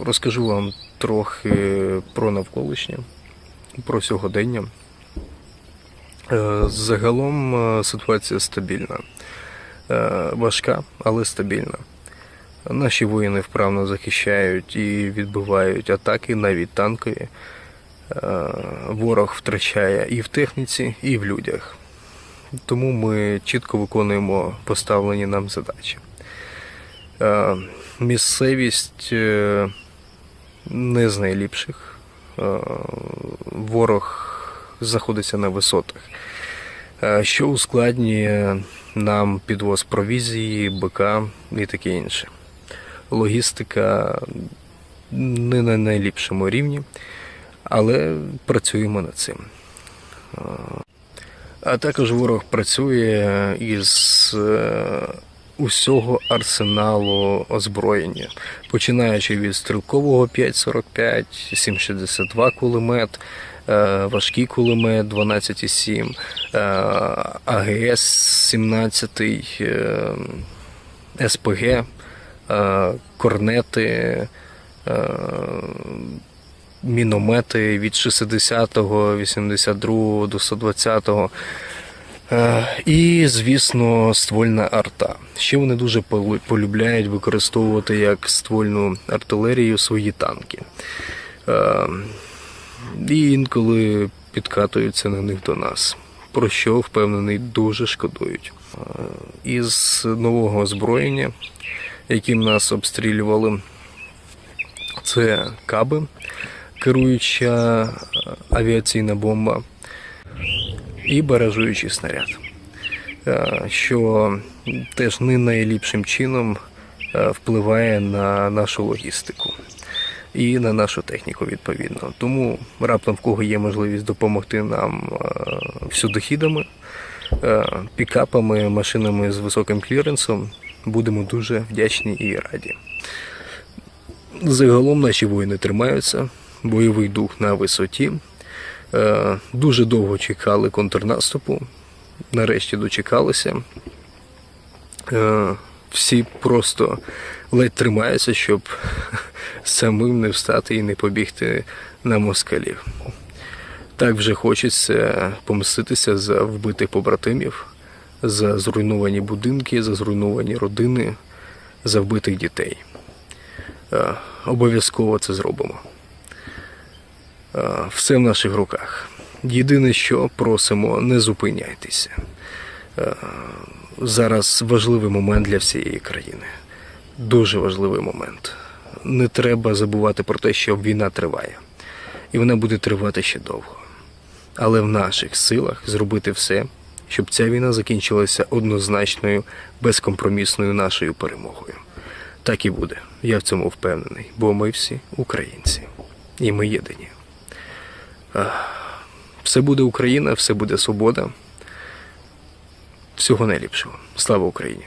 Розкажу вам трохи про навколишнє, про сьогодення. Е, Загалом е, ситуація стабільна, Е, важка, але стабільна. Наші воїни вправно захищають і відбивають атаки, навіть танкові. Ворог втрачає і в техніці, і в людях. Тому ми чітко виконуємо поставлені нам задачі. Місцевість не з найліпших. Е, Ворог знаходиться на висотах, е, що ускладнює нам підвоз провізії, БК і таке інше. Логістика не на найліпшому рівні, але працюємо над цим. Е, А також ворог працює із усього арсеналу озброєння, починаючи від стрілкового 5,45, 7,62 кулемет, е, важкий кулемет 12,7, е, АГС 17, е, СПГ, корнети, е, міномети від 60-го, 82-го до 120-го. Е, І, звісно, ствольна арта. Ще вони дуже полюбляють використовувати як ствольну артилерію свої танки. Е, І інколи підкатуються на них до нас, про що, впевнений, дуже шкодують. Е, Із нового озброєння, яким нас обстрілювали, це каби, керуюча авіаційна бомба і баражуючий снаряд, е, що теж не найліпшим чином е, впливає на нашу логістику і на нашу техніку відповідно. Тому раптом в кого є можливість допомогти нам е, всюдохідами, пікапами, машинами з високим кліренсом, будемо дуже вдячні і раді. Загалом наші воїни тримаються, бойовий дух на висоті. Е, Дуже довго чекали контрнаступу, нарешті дочекалися. Е, Всі просто ледь тримаються, щоб самим не встати і не побігти на москалів. Так вже хочеться помститися за вбитих побратимів, за зруйновані будинки, за зруйновані родини, за вбитих дітей. Е, Обов'язково це зробимо. Е, Все в наших руках. Єдине, що просимо, не зупиняйтеся. Е, Зараз важливий момент для всієї країни. Дуже важливий момент. Не треба забувати про те, що війна триває. І вона буде тривати ще довго. Але в наших силах зробити все, щоб ця війна закінчилася однозначною, безкомпромісною нашою перемогою. Так і буде. Я в цьому впевнений, бо ми всі українці. І ми єдині. Ах, Все буде Україна, все буде свобода. Всього найліпшого. Слава Україні!